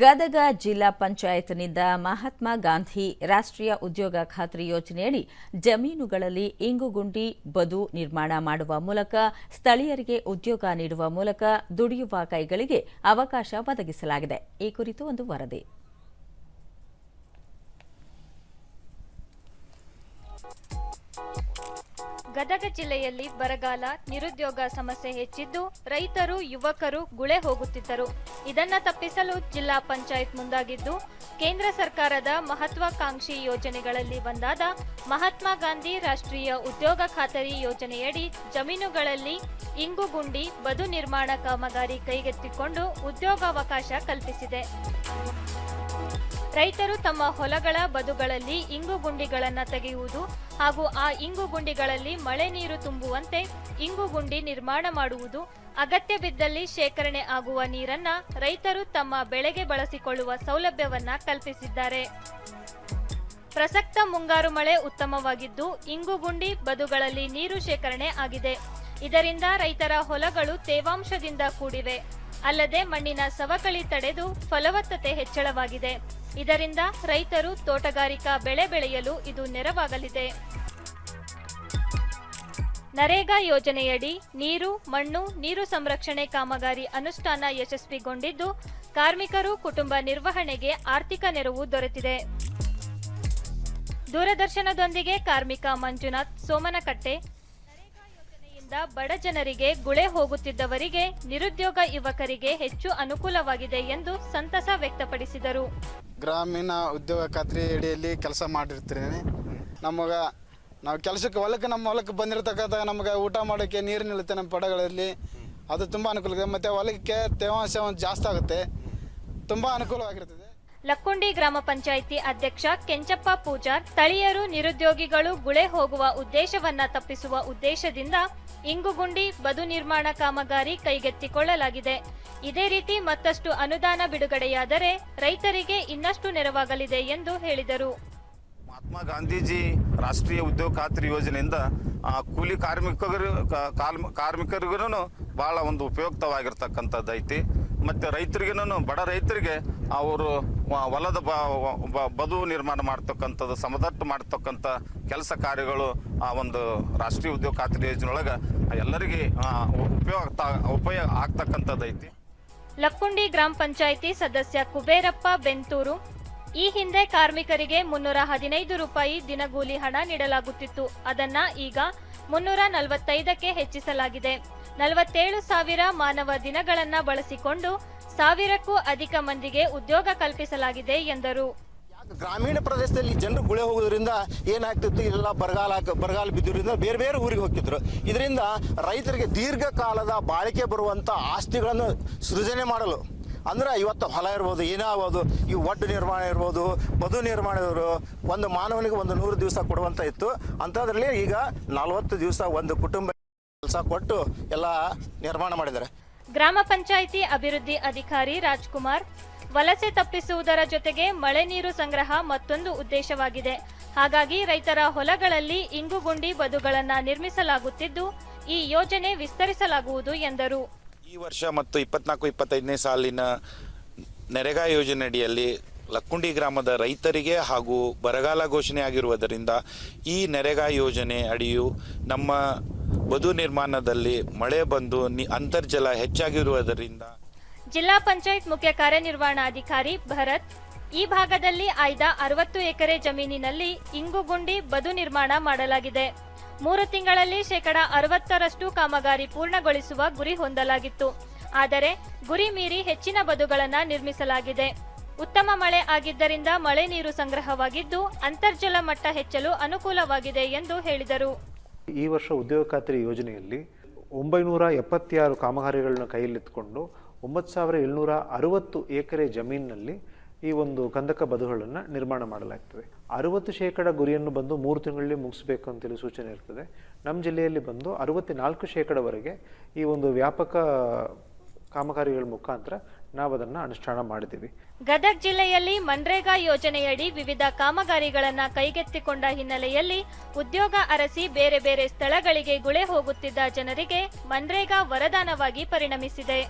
ಗದಗ ಜಿಲ್ಲಾ ಪಂಚಾಯತ್ನಿಂದ ಮಹಾತ್ಮ ಗಾಂಧಿ ರಾಷ್ಟ್ರೀಯ ಉದ್ಯೋಗ ಖಾತ್ರಿ ಯೋಜನೆಯಡಿ ಜಮೀನುಗಳಲ್ಲಿ ಇಂಗುಗುಂಡಿ, ಬದು ನಿರ್ಮಾಣ ಮಾಡುವ ಮೂಲಕ ಸ್ಥಳೀಯರಿಗೆ ಉದ್ಯೋಗ ನೀಡುವ ಮೂಲಕ ದುಡಿಯುವ ಕೈಗಳಿಗೆ ಅವಕಾಶ ಒದಗಿಸಲಾಗಿದೆ. ಈ ಕುರಿತು ಒಂದು ವರದಿ. ಗದಗ ಜಿಲ್ಲೆಯಲ್ಲಿ ಬರಗಾಲ, ನಿರುದ್ಯೋಗ ಸಮಸ್ಯೆ ಹೆಚ್ಚಿದ್ದು ರೈತರು, ಯುವಕರು ಗುಳೆ ಹೋಗುತ್ತಿದ್ದರು. ಇದನ್ನ ತಪ್ಪಿಸಲು ಜಿಲ್ಲಾ ಪಂಚಾಯತ್ ಮುಂದಾಗಿದ್ದು, ಕೇಂದ್ರ ಸರ್ಕಾರದ ಮಹತ್ವಾಕಾಂಕ್ಷಿ ಯೋಜನೆಗಳಲ್ಲಿ ಒಂದಾದ ಮಹಾತ್ಮ ಗಾಂಧಿ ರಾಷ್ಟ್ರೀಯ ಉದ್ಯೋಗ ಖಾತರಿ ಯೋಜನೆಯಡಿ ಜಮೀನುಗಳಲ್ಲಿ ಇಂಗುಗುಂಡಿ ಬದು ನಿರ್ಮಾಣ ಕಾಮಗಾರಿ ಕೈಗೆತ್ತಿಕೊಂಡು ಉದ್ಯೋಗಾವಕಾಶ ಕಲ್ಪಿಸಿದೆ. ರೈತರು ತಮ್ಮ ಹೊಲಗಳ ಬದುಗಳಲ್ಲಿ ಇಂಗು ಗುಂಡಿಗಳನ್ನು ತೆಗೆಯುವುದು ಹಾಗೂ ಆ ಇಂಗು ಗುಂಡಿಗಳಲ್ಲಿ ಮಳೆ ನೀರು ತುಂಬುವಂತೆ ಇಂಗು ಗುಂಡಿ ನಿರ್ಮಾಣ ಮಾಡುವುದು, ಅಗತ್ಯ ಬಿದ್ದಲ್ಲಿ ಶೇಖರಣೆ ಆಗುವ ನೀರನ್ನ ರೈತರು ತಮ್ಮ ಬೆಳೆಗೆ ಬಳಸಿಕೊಳ್ಳುವ ಸೌಲಭ್ಯವನ್ನ ಕಲ್ಪಿಸಿದ್ದಾರೆ. ಪ್ರಸಕ್ತ ಮುಂಗಾರು ಮಳೆ ಉತ್ತಮವಾಗಿದ್ದು ಇಂಗುಗುಂಡಿ ಬದುಗಳಲ್ಲಿ ನೀರು ಶೇಖರಣೆ ಆಗಿದೆ. ಇದರಿಂದ ರೈತರ ಹೊಲಗಳು ತೇವಾಂಶದಿಂದ ಕೂಡಿವೆ. ಅಲ್ಲದೆ ಮಣ್ಣಿನ ಸವಕಳಿ ತಡೆದು ಫಲವತ್ತತೆ ಹೆಚ್ಚಳವಾಗಿದೆ. ಇದರಿಂದ ರೈತರು ತೋಟಗಾರಿಕಾ ಬೆಳೆ ಬೆಳೆಯಲು ಇದು ನೆರವಾಗಲಿದೆ. ನರೇಗಾ ಯೋಜನೆಯಡಿ ನೀರು, ಮಣ್ಣು, ನೀರು ಸಂರಕ್ಷಣೆ ಕಾಮಗಾರಿ ಅನುಷ್ಠಾನ ಯಶಸ್ವಿಗೊಂಡಿದ್ದು, ಕಾರ್ಮಿಕರು ಕುಟುಂಬ ನಿರ್ವಹಣೆಗೆ ಆರ್ಥಿಕ ನೆರವು ದೊರೆತಿದೆ. ದೂರದರ್ಶನದೊಂದಿಗೆ ಕಾರ್ಮಿಕ ಮಂಜುನಾಥ್, ಸೋಮನಕಟ್ಟೆ ಯೋಜನೆಯಿಂದ ಬಡ ಜನರಿಗೆ ಗುಳೆ ಹೋಗುತ್ತಿದ್ದವರಿಗೆ ನಿರುದ್ಯೋಗ ಯುವಕರಿಗೆ ಹೆಚ್ಚು ಅನುಕೂಲವಾಗಿದೆ ಎಂದು ಸಂತಸ ವ್ಯಕ್ತಪಡಿಸಿದರು. ಗ್ರಾಮೀಣ ಉದ್ಯೋಗ ಖಾತ್ರಿ ಅಡಿಯಲ್ಲಿ ಕೆಲಸ ಮಾಡಿರ್ತೀನಿ ನಮಗೆ ನಾವು ಕೆಲಸಕ್ಕೆ ಹೊಲಕ್ಕೆ ನಮ್ಮ ಹೊಲಕ್ಕೆ ಬಂದಿರತಕ್ಕಂಥ ನಮಗೆ ಊಟ ಮಾಡೋಕ್ಕೆ ನೀರು ನಿಲ್ಲುತ್ತೆ ನಮ್ಮ ಪಡಗಳಲ್ಲಿ. ಅದು ತುಂಬ ಅನುಕೂಲ ಇದೆ ಮತ್ತು ಹೊಲಕ್ಕೆ ತೇವಾಂಶ ಜಾಸ್ತಿ ಆಗುತ್ತೆ. ತುಂಬ ಅನುಕೂಲವಾಗಿರ್ತದೆ. ಲಕ್ಕುಂಡಿ ಗ್ರಾಮ ಪಂಚಾಯಿತಿ ಅಧ್ಯಕ್ಷ ಕೆಂಚಪ್ಪ ಪೂಜಾರ್, ಸ್ಥಳೀಯರು ನಿರುದ್ಯೋಗಿಗಳು ಗುಳೆ ಹೋಗುವ ಉದ್ದೇಶವನ್ನ ತಪ್ಪಿಸುವ ಉದ್ದೇಶದಿಂದ ಇಂಗುಗುಂಡಿ ಬದು ನಿರ್ಮಾಣ ಕಾಮಗಾರಿ ಕೈಗೆತ್ತಿಕೊಳ್ಳಲಾಗಿದೆ. ಇದೇ ರೀತಿ ಮತ್ತಷ್ಟು ಅನುದಾನ ಬಿಡುಗಡೆಯಾದರೆ ರೈತರಿಗೆ ಇನ್ನಷ್ಟು ನೆರವಾಗಲಿದೆ ಎಂದು ಹೇಳಿದರು. ಮಹಾತ್ಮ ಗಾಂಧೀಜಿ ರಾಷ್ಟ್ರೀಯ ಉದ್ಯೋಗ ಖಾತ್ರಿ ಯೋಜನೆಯಿಂದ ಕೂಲಿ ಕಾರ್ಮಿಕರು ಕಾರ್ಮಿಕರಿಗೂ ಬಹಳ ಒಂದು ಉಪಯುಕ್ತವಾಗಿರ್ತಕ್ಕಂಥದ್ದು ಐತಿ ಮತ್ತು ರೈತರಿಗೂ ಬಡ ರೈತರಿಗೆ ಅವರು ಹೊಲದ ಬದು ನಿರ್ಮಾಣ ಮಾಡ್ತಕ್ಕಂಥದ್ದು, ಸಮದಟ್ಟು ಮಾಡ್ತಕ್ಕಂಥ ಕೆಲಸ ಕಾರ್ಯಗಳು ಆ ಒಂದು ರಾಷ್ಟ್ರೀಯ ಉದ್ಯೋಗ ಖಾತ್ರಿ ಯೋಜನೆ ಒಳಗೆ ಎಲ್ಲರಿಗೆ ಉಪಯೋಗ ಉಪಯೋಗ ಆಗ್ತಕ್ಕಂಥದ್ದೈತಿ ಲಕ್ಕುಂಡಿ ಗ್ರಾಮ ಪಂಚಾಯಿತಿ ಸದಸ್ಯ ಕುಬೇರಪ್ಪ ಬೆಂತೂರು, ಈ ಹಿಂದೆ ಕಾರ್ಮಿಕರಿಗೆ ಮುನ್ನೂರ ಹದಿನೈದು ರೂಪಾಯಿ ದಿನಗೂಲಿ ಹಣ ನೀಡಲಾಗುತ್ತಿತ್ತು. ಅದನ್ನ ಈಗ ಮುನ್ನೂರ ನಲವತ್ತೈದಕ್ಕೆ ಹೆಚ್ಚಿಸಲಾಗಿದೆ. ನಲವತ್ತೇಳು ಸಾವಿರ ಮಾನವ ದಿನಗಳನ್ನ ಬಳಸಿಕೊಂಡು ಸಾವಿರಕ್ಕೂ ಅಧಿಕ ಮಂದಿಗೆ ಉದ್ಯೋಗ ಕಲ್ಪಿಸಲಾಗಿದೆ ಎಂದರು. ಗ್ರಾಮೀಣ ಪ್ರದೇಶದಲ್ಲಿ ಜನರು ಗುಳೆ ಹೋಗೋದ್ರಿಂದ ಏನಾಗ್ತಿತ್ತು? ಇಲ್ಲ ಬರಗಾಲ ಬರಗಾಲ ಬಿದ್ದಿರೋದ್ರಿಂದ ಬೇರೆ ಬೇರೆ ಊರಿಗೆ ಹೋಗ್ತಿದ್ರು. ಇದರಿಂದ ರೈತರಿಗೆ ದೀರ್ಘಕಾಲದ ಬಾಳಿಕೆ ಬರುವಂಥ ಆಸ್ತಿಗಳನ್ನು ಸೃಜನೆ ಮಾಡಲು. ಅಂದ್ರೆ ಇವತ್ತು ಹೊಲ ಇರ್ಬೋದು ಏನೇ ಈ ಒಡ್ಡು ನಿರ್ಮಾಣ ಇರ್ಬೋದು ಬದು ನಿರ್ಮಾಣ ಇವರು ಒಂದು ಮಾನವನಿಗೆ ಒಂದು ನೂರು ದಿವಸ ಕೊಡುವಂತ ಇತ್ತು. ಅಂಥದ್ರಲ್ಲಿ ಈಗ ನಲವತ್ತು ದಿವಸ ಒಂದು ಕುಟುಂಬ ಕೆಲಸ ಕೊಟ್ಟು ಎಲ್ಲ ನಿರ್ಮಾಣ ಮಾಡಿದ್ದಾರೆ. ಗ್ರಾಮ ಪಂಚಾಯಿತಿ ಅಭಿವೃದ್ಧಿ ಅಧಿಕಾರಿ ರಾಜ್ಕುಮಾರ್, ವಲಸೆ ತಪ್ಪಿಸುವುದರ ಜೊತೆಗೆ ಮಳೆ ನೀರು ಸಂಗ್ರಹ ಮತ್ತೊಂದು ಉದ್ದೇಶವಾಗಿದೆ. ಹಾಗಾಗಿ ರೈತರ ಹೊಲಗಳಲ್ಲಿ ಇಂಗುಗುಂಡಿ ಬದುಗಳನ್ನು ನಿರ್ಮಿಸಲಾಗುತ್ತಿದ್ದು, ಈ ಯೋಜನೆ ವಿಸ್ತರಿಸಲಾಗುವುದು ಎಂದರು. ಈ ವರ್ಷ ಮತ್ತು ಇಪ್ಪತ್ನಾಲ್ಕು, ಇಪ್ಪತ್ತೈದನೇ ಸಾಲಿನ ನೆರೆಗಾ ಯೋಜನೆ ಅಡಿಯಲ್ಲಿ ಲಕ್ಕುಂಡಿ ಗ್ರಾಮದ ರೈತರಿಗೆ ಹಾಗೂ ಬರಗಾಲ ಘೋಷಣೆ ಆಗಿರುವುದರಿಂದ ಈ ನೆರೆಗಾ ಯೋಜನೆ ಅಡಿಯು ನಮ್ಮ ಬದು ನಿರ್ಮಾಣದಲ್ಲಿ ಮಳೆ ಬಂದು ಅಂತರ್ಜಲ ಹೆಚ್ಚಾಗಿರುವುದರಿಂದ ಜಿಲ್ಲಾ ಪಂಚಾಯತ್ ಮುಖ್ಯ ಕಾರ್ಯನಿರ್ವಹಣಾಧಿಕಾರಿ ಭರತ್ ಈ ಭಾಗದಲ್ಲಿ ಆಯ್ದ ಅರವತ್ತು ಎಕರೆ ಜಮೀನಿನಲ್ಲಿ ಇಂಗುಗುಂಡಿ ಬದು ನಿರ್ಮಾಣ ಮಾಡಲಾಗಿದೆ. ಮೂರು ತಿಂಗಳಲ್ಲಿ ಶೇಕಡ ಅರವತ್ತರಷ್ಟು ಕಾಮಗಾರಿ ಪೂರ್ಣಗೊಳಿಸುವ ಗುರಿ ಹೊಂದಲಾಗಿತ್ತು. ಆದರೆ ಗುರಿ ಮೀರಿ ಹೆಚ್ಚಿನ ಬದುಗಳನ್ನು ನಿರ್ಮಿಸಲಾಗಿದೆ. ಉತ್ತಮ ಮಳೆ ಆಗಿದ್ದರಿಂದ ಮಳೆ ನೀರು ಸಂಗ್ರಹವಾಗಿದ್ದು, ಅಂತರ್ಜಲ ಮಟ್ಟ ಹೆಚ್ಚಲು ಅನುಕೂಲವಾಗಿದೆ ಎಂದು ಹೇಳಿದರು. ಈ ವರ್ಷ ಉದ್ಯೋಗ ಖಾತ್ರಿ ಯೋಜನೆಯಲ್ಲಿ ಒಂಬೈನೂರ ಎಪ್ಪತ್ತಾರು ಕಾಮಗಾರಿಗಳನ್ನ ಕೈಯಲ್ಲಿತ್ತುಕೊಂಡು ಒಂಬತ್ತು ಸಾವಿರ ಏಳ್ನೂರ ಅರವತ್ತು ಎಕರೆ ಜಮೀನಿನಲ್ಲಿ ಈ ಒಂದು ಕಂದಕ ಬದುಗಳನ್ನು ನಿರ್ಮಾಣ ಮಾಡಲಾಗ್ತದೆ. ಅರವತ್ತು ಶೇಕಡ ಗುರಿಯನ್ನು ಬಂದು ಮೂರು ತಿಂಗಳಲ್ಲಿ ಮುಗಿಸಬೇಕು ಅಂತೇಳಿ ಸೂಚನೆ ಇರ್ತದೆ. ನಮ್ಮ ಜಿಲ್ಲೆಯಲ್ಲಿ ಬಂದು ಅರವತ್ತ್ನಾಲ್ಕು ಶೇಕಡವರೆಗೆ ಈ ಒಂದು ವ್ಯಾಪಕ ಕಾಮಗಾರಿಗಳ ಮುಖಾಂತರ ನಾವು ಅದನ್ನು ಅನುಷ್ಠಾನ ಮಾಡಿದ್ದೀವಿ. ಗದಗ ಜಿಲ್ಲೆಯಲ್ಲಿ ಮನ್ರೇಗಾ ಯೋಜನೆಯಡಿ ವಿವಿಧ ಕಾಮಗಾರಿಗಳನ್ನು ಕೈಗೆತ್ತಿಕೊಂಡ ಹಿನ್ನೆಲೆಯಲ್ಲಿ ಉದ್ಯೋಗ ಅರಸಿ ಬೇರೆ ಬೇರೆ ಸ್ಥಳಗಳಿಗೆ ಗುಳೆ ಹೋಗುತ್ತಿದ್ದ ಜನರಿಗೆ ಮನ್ರೇಗಾ ವರದಾನವಾಗಿ ಪರಿಣಮಿಸಿದೆ.